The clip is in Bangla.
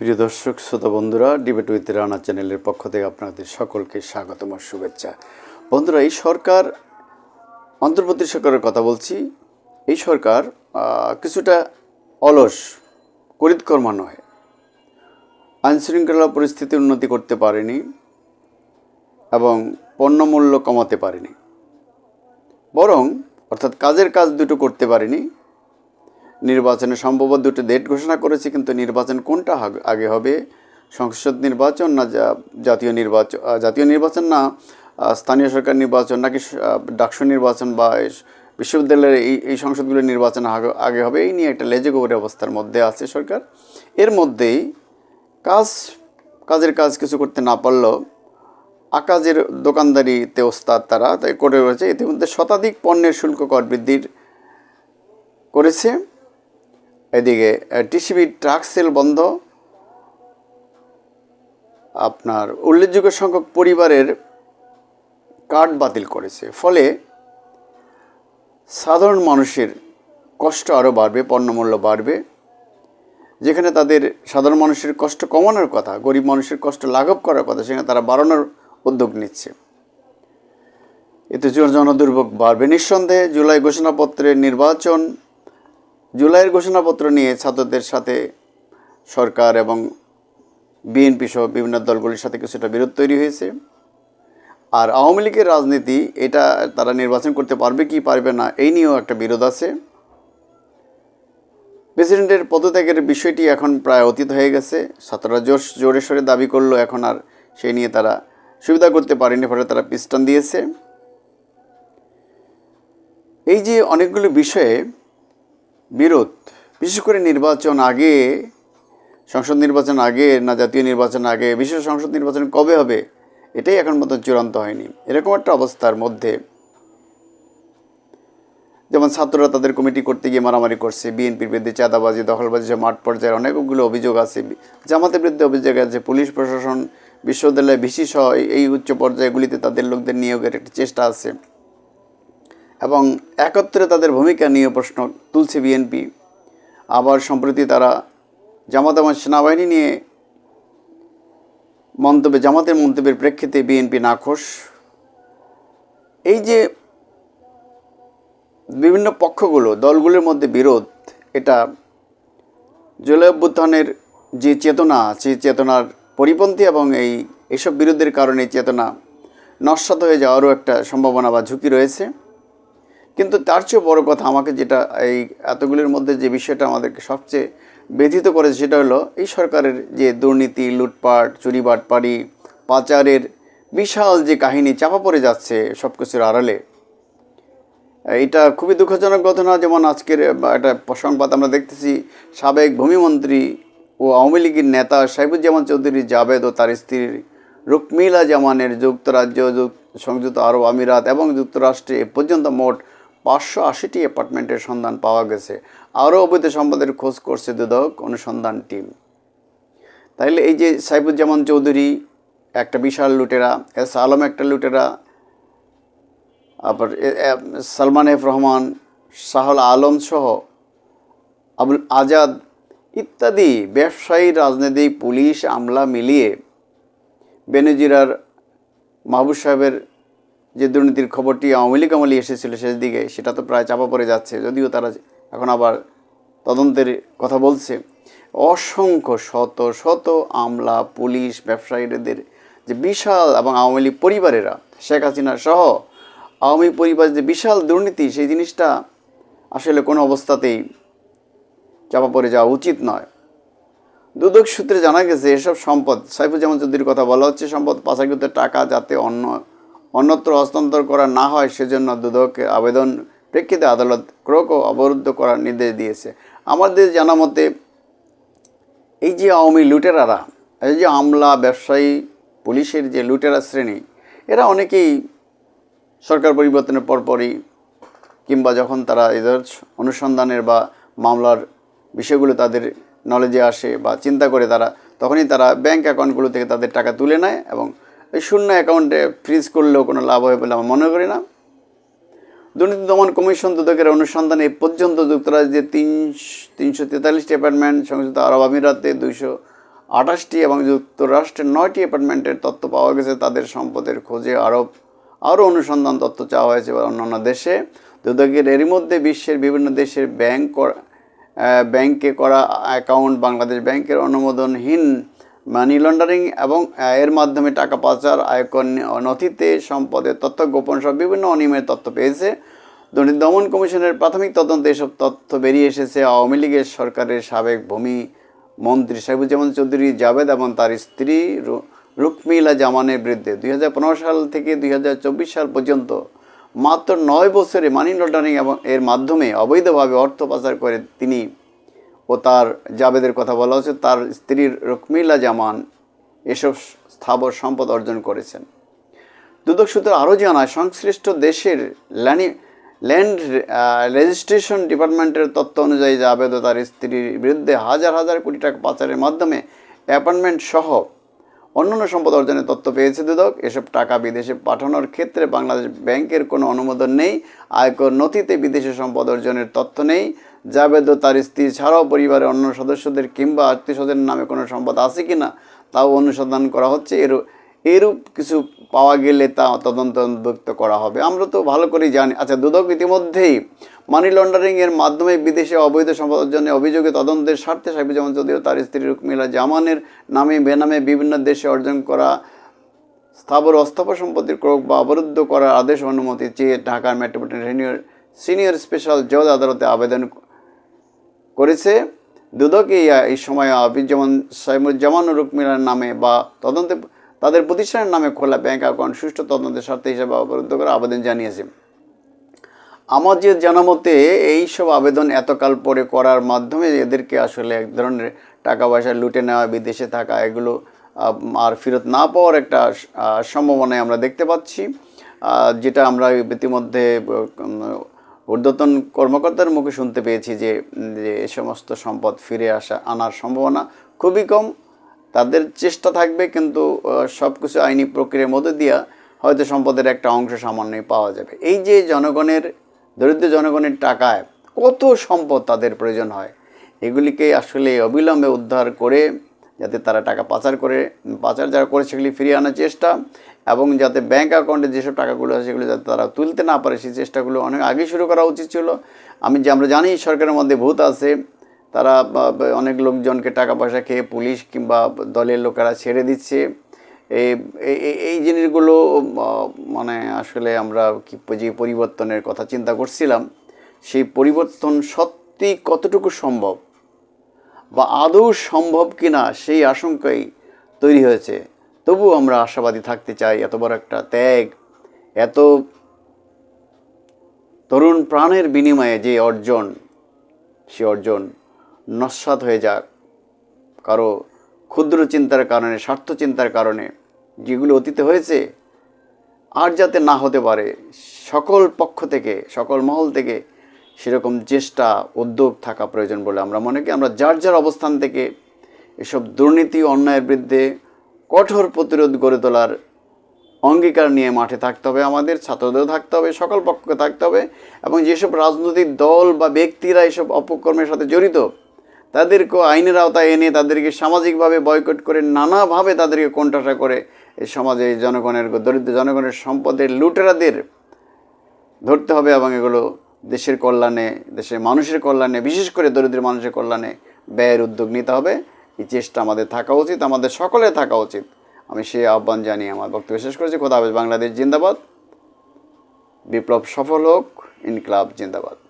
প্রিয় দর্শক, শ্রোতা বন্ধুরা ডিবেট উইথ রানা চ্যানেলের পক্ষ থেকে আপনাদের সকলকে স্বাগতম ও শুভেচ্ছা। বন্ধুরা, এই সরকার, অন্তর্বর্তী সরকারের কথা বলছি। এই সরকার কিছুটা অলস করিতকর্মা নয়। আইনশৃঙ্খলা পরিস্থিতির উন্নতি করতে পারেনি এবং পণ্যমূল্য কমাতে পারেনি। বরং, অর্থাৎ কাজের কাজ দুটো করতে পারেনি। নির্বাচনে সম্ভবত দুটো ডেট ঘোষণা করেছে, কিন্তু নির্বাচন কোনটা আগে হবে? সংসদ নির্বাচন না জাতীয় নির্বাচন জাতীয় নির্বাচন না স্থানীয় সরকার নির্বাচন নাকি ডাকসু নির্বাচন বা বিশ্ববিদ্যালয়ের এই এই সংসদগুলোর নির্বাচন আগে- হবে? এই নিয়ে একটা লেজে গোবরে অবস্থার মধ্যে আছে সরকার। এর মধ্যেই কাজ, কাজের কাজ কিছু করতে না পারলেও আকাজের দোকানদারিতে ওস্তাদ তারা, তাই করে রয়েছে ইতিমধ্যে শতাধিক পণ্যের শুল্ক কর বৃদ্ধির করেছে। এদিকে টিসিবি ট্রাক সেল বন্ধ। আপনার উল্লেখযোগ্য সংখ্যক পরিবারের কার্ড বাতিল করেছে। ফলে সাধারণ মানুষের কষ্ট আরও বাড়বে, পণ্যমূল্য বাড়বে। যেখানে তাদের সাধারণ মানুষের কষ্ট কমানোর কথা, গরিব মানুষের কষ্ট লাঘব করার কথা, সেখানে তারা বাড়ানোর উদ্যোগ নিচ্ছে। এতে জন- জনদুর্ভোগ বাড়বে। নিঃসন্দেহে জুলাই ঘোষণাপত্রের নির্বাচন জুলাইয়ের ঘোষণাপত্র নিয়ে ছাত্রদের সাথে সরকার এবং বিএনপি সহ বিভিন্ন দলগুলির সাথে কিছুটা বিরোধ তৈরি হয়েছে। আর আওয়ামী লীগের রাজনীতি, এটা তারা নির্বাচন করতে পারবে কি পারবে না, এই নিয়েও একটা বিরোধ আছে। প্রেসিডেন্টের পদত্যাগের বিষয়টি এখন প্রায় অতীত হয়ে গেছে। ছাত্ররা জোর জোরে সোরে দাবি করল, এখন আর সেই নিয়ে তারা সুবিধা করতে পারেনি, ফলে তারা পিস্টন দিয়েছে। এই যে অনেকগুলো বিষয়ে বিরোধ। বিশেষ করে নির্বাচন আগে, সংসদ নির্বাচন আগে না জাতীয় নির্বাচন আগে, বিশেষ সংসদ নির্বাচন কবে হবে, এটাই এখন মতো চূড়ান্ত হয়নি। এরকম একটা অবস্থার মধ্যে যেমন ছাত্ররা তাদের কমিটি করতে গিয়ে মারামারি করছে, বিএনপির বিরুদ্ধে চাঁদাবাজি, দখলবাজি সহ মাঠ পর্যায়ে অনেকগুলো অভিযোগ আছে। জামাতের বিরুদ্ধে অভিযোগ আছে, পুলিশ প্রশাসন, বিশ্ববিদ্যালয়ে, ভিসি সহ এই উচ্চ পর্যায়গুলিতে তাদের লোকদের নিয়োগের একটি চেষ্টা আছে। এবং একত্রে তাদের ভূমিকা নিয়ে প্রশ্ন তুলছে বিএনপি। আবার সম্প্রতি তারা জামাত এবং সেনাবাহিনী নিয়ে মন্তব্যে, জামাতের মন্তব্যের প্রেক্ষিতে বিএনপি নাখোশ। এই যে বিভিন্ন পক্ষগুলো, দলগুলোর মধ্যে বিরোধ, এটা জুলাই অভ্যুত্থানের যে চেতনা, সেই চেতনার পরিপন্থী এবং এই এসব বিরোধের কারণে চেতনা নস্বাত হয়ে যাওয়ারও একটা সম্ভাবনা বা ঝুঁকি রয়েছে। কিন্তু তার চেয়েও বড় কথা আমাকে যেটা এই এতগুলির মধ্যে যে বিষয়টা আমাদেরকে সবচেয়ে ব্যথিত করেছে সেটা হলো এই সরকারের যে দুর্নীতি, লুটপাট, চুরি, বাটপাড়ি, পাচারের বিশাল যে কাহিনী চাপা পড়ে যাচ্ছে সব কিছুর আড়ালে, এটা খুবই দুঃখজনক ঘটনা। যেমন আজকের একটা সংবাদ আমরা দেখতেছি, সাবেক ভূমিমন্ত্রী ও আওয়ামী লীগের নেতা সাইবুজ্জামান চৌধুরী, জাভেদ ও তার স্ত্রী রুকমিলা জামানের যুক্তরাজ্য যুক- সংযুক্ত আরব আমিরাত এবং যুক্তরাষ্ট্রে পর্যন্ত মোট পাঁচশো আশিটি অ্যাপার্টমেন্টের সন্ধান পাওয়া গেছে। আরও অবৈধ সম্পদের খোঁজ করছে দুদক অনুসন্ধান টিম। তাইলে এই যে সাইবুজ্জামান চৌধুরী, একটা বিশাল লুটেরা, এস আলম একটা লুটেরা, আবার সালমান এফ রহমান, শাহল আলম সহ আবুল আজাদ ইত্যাদি ব্যবসায়ী রাজনীতিক পুলিশ, আমলা মিলিয়ে বেনজিরার মাহবুব সাহেবের যে দুর্নীতির খবরটি আওয়ামী লীগ আমলে এসেছিল শেষ দিকে, সেটা তো প্রায় চাপা পড়ে যাচ্ছে, যদিও তারা এখন আবার তদন্তের কথা বলছে। অসংখ্য শত শত আমলা, পুলিশ, ব্যবসায়ীদের যে বিশাল এবং আওয়ামী লীগ পরিবারেরা, শেখ হাসিনা সহ আওয়ামী পরিবারের যে বিশাল দুর্নীতি, সেই জিনিসটা আসলে কোনো অবস্থাতেই চাপা পড়ে যাওয়া উচিত নয়। দুদক সূত্রে জানা গেছে, এসব সম্পদ সাইফুজ্জামান চৌধুরীর কথা বলা হচ্ছে, সম্পদ পাচারকৃত টাকা যাতে অন্য অন্যত্র হস্তান্তর করা না হয়, সেজন্য দুদকে আবেদন প্রেক্ষিতে আদালত ক্রোক অবরুদ্ধ করার নির্দেশ দিয়েছে। আমাদের জানা মতে, এই যে আওয়ামী লুটেরারা, এই যে আমলা, ব্যবসায়ী, পুলিশের যে লুটেরা শ্রেণি, এরা অনেকেই সরকার পরিবর্তনের পরপরই কিংবা যখন তারা এদের অনুসন্ধানের বা মামলার বিষয়গুলো তাদের নলেজে আসে বা চিন্তা করে তারা, তখনই তারা ব্যাংক অ্যাকাউন্টগুলো থেকে তাদের টাকা তুলে নেয় এবং এই শূন্য অ্যাকাউন্টে ফ্রিজ করলেও কোনো লাভ হবে বলে আমার মনে করি না। দুর্নীতি দমন কমিশন দুদকের অনুসন্ধানে এ পর্যন্ত যুক্তরাজ্যে তিন তিনশো তেতাল্লিশটি অ্যাপার্টমেন্ট, সংযুক্ত আরব আমিরাতে দুইশো আঠাশটি এবং যুক্তরাষ্ট্রের নয়টি অ্যাপার্টমেন্টের তথ্য পাওয়া গেছে। তাদের সম্পদের খোঁজে আরব, আরও অনুসন্ধান তথ্য চাওয়া হয়েছে বা অন্যান্য দেশে। দুদকের এরই মধ্যে বিশ্বের বিভিন্ন দেশের ব্যাংক ব্যাংকে করা অ্যাকাউন্ট বাংলাদেশ ব্যাংকের অনুমোদনহীন মানি লন্ডারিং এবং এর মাধ্যমে টাকা পাচার, আয়কর নথিতে সম্পদের তথ্য, গোপন সব বিভিন্ন অনিয়মের তথ্য পেয়েছে। দুর্নীতি দমন কমিশনের প্রাথমিক তদন্তে এসব তথ্য বেরিয়ে এসেছে। আওয়ামী লীগের সরকারের সাবেক ভূমি মন্ত্রী সাইবুজ্জামান চৌধুরী জাভেদ এবং তার স্ত্রী রুকমিলা জামানের বিরুদ্ধে দুই হাজার পনেরো সাল থেকে দুই হাজার চব্বিশ সাল পর্যন্ত মাত্র নয় বছরে মানি লন্ডারিং এবং এর মাধ্যমে অবৈধভাবে অর্থ পাচার করে তিনি ও তার জাবেদের কথা বলা হচ্ছে তার স্ত্রীর রুকমিলা জামান এসব স্থাবর সম্পদ অর্জন করেছেন। দুদক সূত্র আরও জানায়, সংশ্লিষ্ট দেশের ল্যানি, ল্যান্ড রেজিস্ট্রেশন ডিপার্টমেন্টের তথ্য অনুযায়ী জাবেদ ও তার স্ত্রীর বিরুদ্ধে হাজার হাজার কোটি টাকা পাচারের মাধ্যমে অ্যাপার্টমেন্ট সহ অন্যান্য সম্পদ অর্জনের তথ্য পেয়েছে দুদক। এসব টাকা বিদেশে পাঠানোর ক্ষেত্রে বাংলাদেশ ব্যাংকের কোনো অনুমোদন নেই। আয়কর নথিতে বিদেশি সম্পদ অর্জনের তথ্য নেই। জাবেদ ও তার স্ত্রী ছাড়াও পরিবারের অন্য সদস্যদের কিংবা আত্মীয় স্বজনের নামে কোনো সম্পদ আছে কি না তাও অনুসন্ধান করা হচ্ছে। এর এরূপ কিছু পাওয়া গেলে তা তদন্ত অন্তর্ভুক্ত করা হবে। আমরা তো ভালো করেই জানি। আচ্ছা দুদক ইতিমধ্যেই মানি লন্ডারিং এর মাধ্যমে বিদেশে অবৈধ সম্পদ অর্জনের অভিযোগে তদন্তের স্বার্থে সাইফুজ্জামান চৌধুরী তার স্ত্রী রুকমিলা জামানের নামে, বেনামে বিভিন্ন দেশে অর্জন করা স্থাবর অস্থাবর সম্পত্তির ক্রোক বা অবরুদ্ধ করার আদেশ অনুমতি চেয়ে ঢাকার মেট্রোপলিটন সিনিয়র সিনিয়র স্পেশাল জজ আদালতে আবেদন করেছে। দুদক এই সময় আবিজ্জামান সাইমুজ্জামান ও রুকমিলার নামে বা তদন্তে তাদের প্রতিষ্ঠানের নামে খোলা ব্যাংক অ্যাকাউন্ট সুষ্ঠু তদন্তের স্বার্থে হিসাবে অবরুদ্ধ করে আবেদন জানিয়েছে। আমার যে জানা মতে, এইসব আবেদন এতকাল পরে করার মাধ্যমে এদেরকে আসলে এক ধরনের টাকা পয়সা লুটে নেওয়া, বিদেশে থাকা, এগুলো আর ফেরত না পাওয়ার একটা সম্ভাবনায় আমরা দেখতে পাচ্ছি। যেটা আমরা ইতিমধ্যে ঊর্ধ্বতন কর্মকর্তার মুখে শুনতে পেয়েছি যে এ সমস্ত সম্পদ ফিরে আসা, আনার সম্ভাবনা খুবই কম। তাদের চেষ্টা থাকবে কিন্তু সব কিছু আইনি প্রক্রিয়ার মধ্যে দিয়া হয়তো সম্পদের একটা অংশ সামান্যই পাওয়া যাবে। এই যে জনগণের, দরিদ্র জনগণের টাকায় কত সম্পদ তাদের প্রয়োজন হয়, এগুলিকে আসলে অবিলম্বে উদ্ধার করে যাতে তারা টাকা পাচার করে, পাচার যারা করে সেগুলি ফিরিয়ে আনার চেষ্টা এবং যাতে ব্যাঙ্ক অ্যাকাউন্টে যেসব টাকাগুলো আছে সেগুলো যাতে তারা তুলতে না পারে, সেই চেষ্টাগুলো অনেক আগে শুরু করা উচিত ছিল। আমি যে আমরা জানি সরকারের মধ্যে ভূত আছে তারা অনেক লোকজনকে টাকা পয়সা খেয়ে পুলিশ কিংবা দলের লোকেরা ছেড়ে দিচ্ছে। এই জিনিসগুলো মানে আসলে আমরা কি যে পরিবর্তনের কথা চিন্তা করছিলাম, সেই পরিবর্তন সত্যি কতটুকু সম্ভব? বা আদৌ সম্ভব কিনা সেই আশঙ্কাই তৈরি হয়েছে। তবু আমরা আশাবাদী থাকতে চাই, এত বড় একটা ত্যাগ, এত তরুণ প্রাণের বিনিময়ে যে অর্জন, সে অর্জন নস্বাত হয়ে যাক। কারও ক্ষুদ্র চিন্তার কারণে, স্বার্থ চিন্তার কারণে যেগুলো অতীতে হয়েছে আর যাতে না হতে পারে, সকল পক্ষ থেকে, সকল মহল থেকে সেরকম চেষ্টা, উদ্যোগ থাকা প্রয়োজন বলে আমরা মনে করি। আমরা যার যার অবস্থান থেকে এসব দুর্নীতি, অন্যায়ের বিরুদ্ধে কঠোর প্রতিরোধ গড়ে তোলার অঙ্গীকার নিয়ে মাঠে থাকতে হবে। আমাদের ছাত্রদেরও থাকতে হবে, সকল পক্ষকে থাকতে হবে এবং যেসব রাজনৈতিক দল বা ব্যক্তিরা এসব অপকর্মের সাথে জড়িত তাদেরকে আইনের আওতায় এনে তাদেরকে সামাজিকভাবে বয়কট করে নানাভাবে তাদেরকে কোণঠাসা করে এই সমাজে জনগণের দরিদ্র জনগণের সম্পদের লুটেরাদের ধরতে হবে এবং এগুলো দেশের কল্যাণে, দেশের মানুষের কল্যাণে, বিশেষ করে দরিদ্র মানুষের কল্যাণে ব্যয়ের উদ্যোগ নিতে হবে। এই চেষ্টা আমাদের থাকা উচিত, আমাদের সকলে থাকা উচিত। আমি সেই আহ্বান জানিয়ে আমার বক্তব্য শেষ করেছি। খোদা হাফেজ বাংলাদেশ জিন্দাবাদ। বিপ্লব সফল হোক, ইনকলাব জিন্দাবাদ।